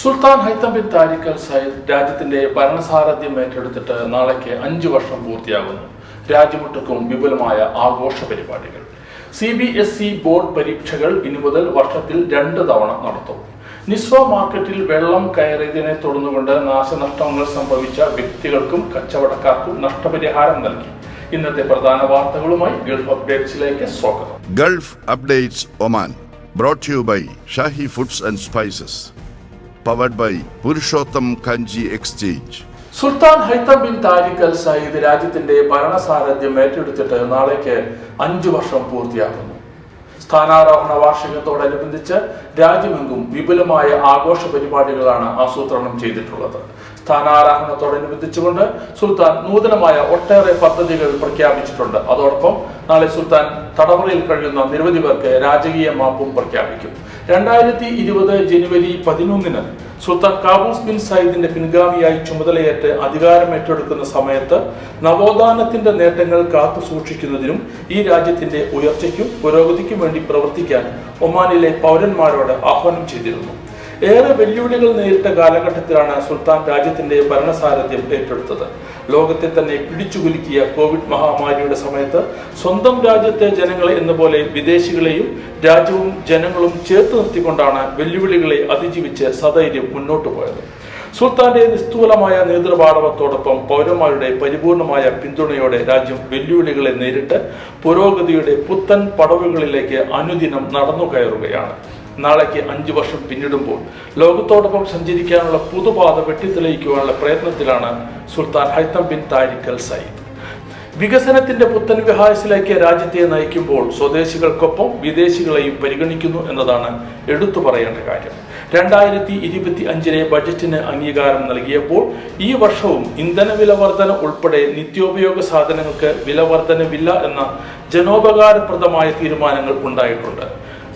Sultan Haitham bin Tariq Al Said രാജ്യത്തിന്റെ ഭരണസാരഥ്യം ഏറ്റെടുത്തിട്ട് നാളേക്ക് അഞ്ചു വർഷം പൂർത്തിയാകുന്നു. രാജ്യമൊട്ടുക്കും വിപുലമായ ആഘോഷ പരിപാടികൾ. C B S E board പരീക്ഷകൾ ഇനി മുതൽ വർഷത്തിൽ രണ്ട് തവണ നടത്തും. നിസ്വ മാർക്കറ്റിൽ വെള്ളം കയറിയതിനെ തുടർന്നുകൊണ്ട് നാശനഷ്ടങ്ങൾ സംഭവിച്ച വ്യക്തികൾക്കും കച്ചവടക്കാർക്കും നഷ്ടപരിഹാരം നൽകി. ഇന്നത്തെ പ്രധാന വാർത്തകളുമായി ഗൾഫ് അപ്ഡേറ്റ്സിലേക്ക് സ്വാഗതം. Gulf updates Oman Brought to you by foods and and Spices. By Purushottam Kanji exchange Sultan Haitham bin Tariq Al Said രാജ്യത്തിന്റെ ഭരണസാരഥ്യം ഏറ്റെടുത്തിട്ട് നാളേക്ക് അഞ്ചു വർഷം പൂർത്തിയാക്കുന്നു. സ്ഥാനാരോഹണ വാർഷികത്തോടനുബന്ധിച്ച് രാജ്യമെങ്കും വിപുലമായ ആഘോഷ പരിപാടികളാണ് ആസൂത്രണം ചെയ്തിട്ടുള്ളത്. സ്ഥാനാരോഹണത്തോടനുബന്ധിച്ചുകൊണ്ട് സുൽത്താൻ നൂതനമായ ഒട്ടേറെ പദ്ധതികൾ പ്രഖ്യാപിച്ചിട്ടുണ്ട്. അതോടൊപ്പം നാളെ സുൽത്താൻ തടവറയിൽ കഴിയുന്ന നിരവധി പേർക്ക് രാജകീയ മാപ്പും പ്രഖ്യാപിക്കും. രണ്ടായിരത്തി ഇരുപത് ജനുവരി പതിനൊന്നിന് സുൽത്താൻ കാബൂസ് ബിൻ സയ്യിദിന്റെ പിൻഗാമിയായി ചുമതലയേറ്റ് അധികാരം ഏറ്റെടുക്കുന്ന സമയത്ത് നവോത്ഥാനത്തിന്റെ നേട്ടങ്ങൾ കാത്തു സൂക്ഷിക്കുന്നതിനും ഈ രാജ്യത്തിന്റെ ഉയർച്ചയ്ക്കും പുരോഗതിക്കും വേണ്ടി പ്രവർത്തിക്കാൻ ഒമാനിലെ പൗരന്മാരോട് ആഹ്വാനം ചെയ്തിരുന്നു. ഏറെ വെല്ലുവിളികൾ നേരിട്ട കാലഘട്ടത്തിലാണ് സുൽത്താൻ രാജ്യത്തിന്റെ ഭരണസാരഥ്യം ഏറ്റെടുത്തത്. ലോകത്തെ തന്നെ പിടിച്ചുകുലുക്കിയ കോവിഡ് മഹാമാരിയുടെ സമയത്ത് സ്വന്തം രാജ്യത്തെ ജനങ്ങളെ എന്ന പോലെ വിദേശികളെയും രാജ്യവും ജനങ്ങളും ചേർത്ത് നിർത്തിക്കൊണ്ടാണ് വെല്ലുവിളികളെ അതിജീവിച്ച് സധൈര്യം മുന്നോട്ടു പോയത്. സുൽത്താന്റെ നിസ്തൂലമായ നേതൃപാടവത്തോടൊപ്പം പൗരന്മാരുടെ പരിപൂർണമായ പിന്തുണയോടെ രാജ്യം വെല്ലുവിളികളെ നേരിട്ട് പുരോഗതിയുടെ പുത്തൻ പടവുകളിലേക്ക് അനുദിനം നടന്നു കയറുകയാണ് നാളേക്ക് അഞ്ചു വർഷം പിന്നിടുമ്പോൾ ലോകത്തോടൊപ്പം സഞ്ചരിക്കാനുള്ള പുതുപാത വെട്ടിത്തെളിയിക്കുവാനുള്ള പ്രയത്നത്തിലാണ് Sultan Haitham bin Tariq Al Said. വികസനത്തിന്റെ പുത്തൻ വിഹായസിലേക്ക് രാജ്യത്തെ നയിക്കുമ്പോൾ സ്വദേശികൾക്കൊപ്പം വിദേശികളെയും പരിഗണിക്കുന്നു എന്നതാണ് എടുത്തു പറയേണ്ട കാര്യം. രണ്ടായിരത്തി ഇരുപത്തി അഞ്ചിലെ ബജറ്റിന് അംഗീകാരം നൽകിയപ്പോൾ ഈ വർഷവും ഇന്ധന വില വർധന ഉൾപ്പെടെ നിത്യോപയോഗ സാധനങ്ങൾക്ക് വില വർധനവില്ല എന്ന ജനോപകാരപ്രദമായ തീരുമാനങ്ങൾ ഉണ്ടായിട്ടുണ്ട്.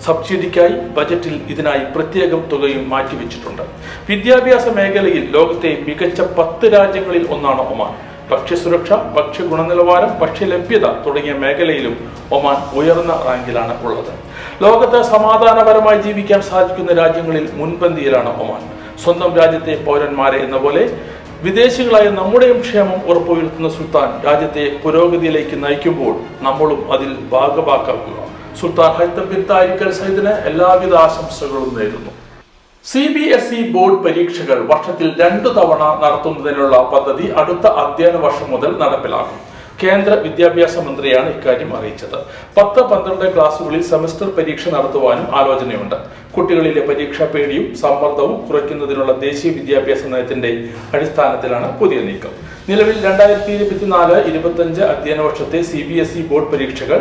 സബ്സിഡിക്കായി ബജറ്റിൽ ഇതിനായി പ്രത്യേകം തുകയും മാറ്റിവെച്ചിട്ടുണ്ട്. വിദ്യാഭ്യാസ മേഖലയിൽ ലോകത്തെ മികച്ച പത്ത് രാജ്യങ്ങളിൽ ഒന്നാണ് ഒമാൻ. ഭക്ഷ്യസുരക്ഷ ഭക്ഷ്യ ഗുണനിലവാരം ഭക്ഷ്യലഭ്യത തുടങ്ങിയ മേഖലയിലും ഒമാൻ ഉയർന്ന റാങ്കിലാണ് ഉള്ളത്. ലോകത്ത് സമാധാനപരമായി ജീവിക്കാൻ സാധിക്കുന്ന രാജ്യങ്ങളിൽ മുൻപന്തിയിലാണ് ഒമാൻ. സ്വന്തം രാജ്യത്തെ പൗരന്മാരെ എന്ന പോലെ വിദേശികളായ നമ്മുടെയും ക്ഷേമം ഉറപ്പുവരുത്തുന്ന സുൽത്താൻ രാജ്യത്തെ പുരോഗതിയിലേക്ക് നയിക്കുമ്പോൾ നമ്മളും അതിൽ ഭാഗഭാക്കാക്കുക സുൽത്താൻ ഹൈത്തബിൻ താരിഖൽ സൈദിന് എല്ലാവിധ ആശംസകളും നേരുന്നു. C B S E board പരീക്ഷകൾ വർഷത്തിൽ രണ്ടു തവണ നടത്തുന്നതിനുള്ള പദ്ധതി അടുത്ത അധ്യയന വർഷം മുതൽ നടപ്പിലാക്കും. കേന്ദ്ര വിദ്യാഭ്യാസ മന്ത്രിയാണ് ഇക്കാര്യം അറിയിച്ചത്. പത്ത് പന്ത്രണ്ട് ക്ലാസുകളിൽ സെമസ്റ്റർ പരീക്ഷ നടത്തുവാനും ആലോചനയുണ്ട്. കുട്ടികളിലെ പരീക്ഷാ പേടിയും സമ്മർദ്ദവും കുറയ്ക്കുന്നതിനുള്ള ദേശീയ വിദ്യാഭ്യാസ നയത്തിന്റെ അടിസ്ഥാനത്തിലാണ് പുതിയ നീക്കം. നിലവിൽ രണ്ടായിരത്തി ഇരുപത്തിനാല് ഇരുപത്തഞ്ച് അധ്യയന വർഷത്തെ C B S E board പരീക്ഷകൾ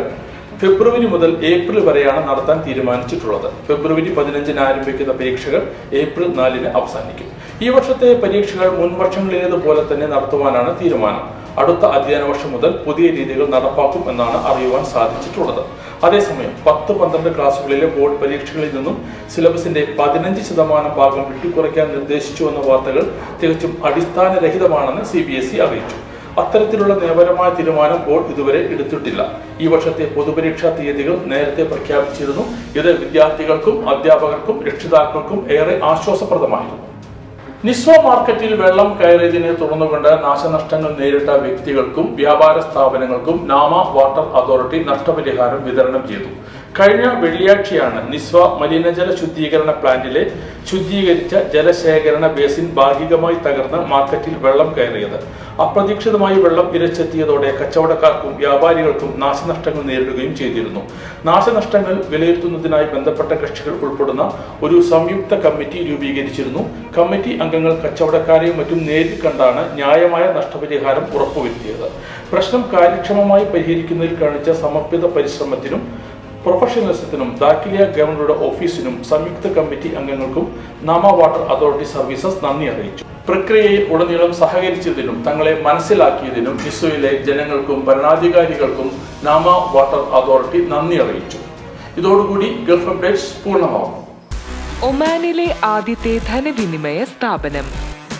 ഫെബ്രുവരി മുതൽ ഏപ്രിൽ വരെയാണ് നടത്താൻ തീരുമാനിച്ചിട്ടുള്ളത്. ഫെബ്രുവരി പതിനഞ്ചിന് ആരംഭിക്കുന്ന പരീക്ഷകൾ ഏപ്രിൽ നാലിന് അവസാനിക്കും. ഈ വർഷത്തെ പരീക്ഷകൾ മുൻവർഷങ്ങളിലേതുപോലെ തന്നെ നടത്തുവാനാണ് തീരുമാനം. അടുത്ത അധ്യയന വർഷം മുതൽ പുതിയ രീതികൾ നടപ്പാക്കും എന്നാണ് അറിയുവാൻ സാധിച്ചിട്ടുള്ളത്. അതേസമയം പത്ത് പന്ത്രണ്ട് ക്ലാസ്സുകളിലെ ബോർഡ് പരീക്ഷകളിൽ നിന്നും സിലബസിന്റെ പതിനഞ്ച് ശതമാനം ഭാഗം വെട്ടിക്കുറയ്ക്കാൻ നിർദ്ദേശിച്ചു എന്ന വാർത്തകൾ തികച്ചും അടിസ്ഥാനരഹിതമാണെന്ന് സി ബി എസ് ഇ അറിയിച്ചു. അത്തരത്തിലുള്ള നിയമപരമായ തീരുമാനം ബോർഡ് ഇതുവരെ എടുത്തിട്ടില്ല. ഈ വർഷത്തെ പൊതുപരീക്ഷാ തീയതികൾ നേരത്തെ പ്രഖ്യാപിച്ചിരുന്നു. ഇത് വിദ്യാർത്ഥികൾക്കും അധ്യാപകർക്കും രക്ഷിതാക്കൾക്കും ഏറെ ആശ്വാസപ്രദമായിരുന്നു. നിസ്വ മാർക്കറ്റിൽ വെള്ളം കയറിയതിനെ തുടർന്നുകൊണ്ട് നാശനഷ്ടങ്ങൾ നേരിട്ട വ്യക്തികൾക്കും വ്യാപാര സ്ഥാപനങ്ങൾക്കും നാമ വാട്ടർ അതോറിറ്റി നഷ്ടപരിഹാരം വിതരണം ചെയ്തു. കഴിഞ്ഞ വെള്ളിയാഴ്ചയാണ് നിസ്വ മലിനജല ശുദ്ധീകരണ പ്ലാന്റിലെ ശുദ്ധീകരിച്ച ജലശേഖരണ ബേസിൻ ഭാഗികമായി തകർന്ന് മാർക്കറ്റിൽ വെള്ളം കയറിയത്. അപ്രതീക്ഷിതമായി വെള്ളം ഇരച്ചെത്തിയതോടെ കച്ചവടക്കാർക്കും വ്യാപാരികൾക്കും നാശനഷ്ടങ്ങൾ നേരിടുകയും ചെയ്തിരുന്നു. നാശനഷ്ടങ്ങൾ വിലയിരുത്തുന്നതിനായി ബന്ധപ്പെട്ട കക്ഷികൾ ഉൾപ്പെടുന്ന ഒരു സംയുക്ത കമ്മിറ്റി രൂപീകരിച്ചിരുന്നു. കമ്മിറ്റി അംഗങ്ങൾ കച്ചവടക്കാരെയും മറ്റും നേരിൽ കണ്ടാണ് ന്യായമായ നഷ്ടപരിഹാരം ഉറപ്പുവരുത്തിയത്. പ്രശ്നം കാര്യക്ഷമമായി പരിഹരിക്കുന്നതിൽ കാണിച്ച സമർപ്പിത പരിശ്രമത്തിനും പ്രൊഫഷണലിസത്തിനും ദാഖിലിയ ഗവർണറുടെ ഓഫീസിനും സംയുക്ത കമ്മിറ്റി അംഗങ്ങൾക്കും നാമ വാട്ടർ അതോറിറ്റി സർവീസസ് നന്ദി അറിയിച്ചു. പ്രക്രിയയിൽ ഉടനീളം സഹകരിച്ചതിനും തങ്ങളെ മനസ്സിലാക്കിയതിനും ഇസ്രോയിലെ ജനങ്ങൾക്കും ഭരണാധികാരികൾക്കും നാമ വാട്ടർ അതോറിറ്റി നന്ദി അറിയിച്ചു. ഇതോടുകൂടി ഗൾഫ് അപ്ഡേറ്റ്സ് പൂർണമാകുന്നു. ഒമാനിലെ ആദ്യത്തെ ധനവിനിമയ സ്ഥാപനം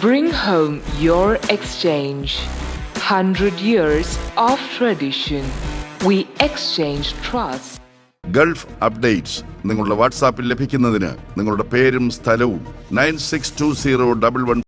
bring home your exchange hundred years of tradition we exchange trust Gulf updates നിങ്ങളുടെ വാട്സാപ്പിൽ ലഭിക്കുന്നതിന് നിങ്ങളുടെ പേരും സ്ഥലവും nine six two zero double one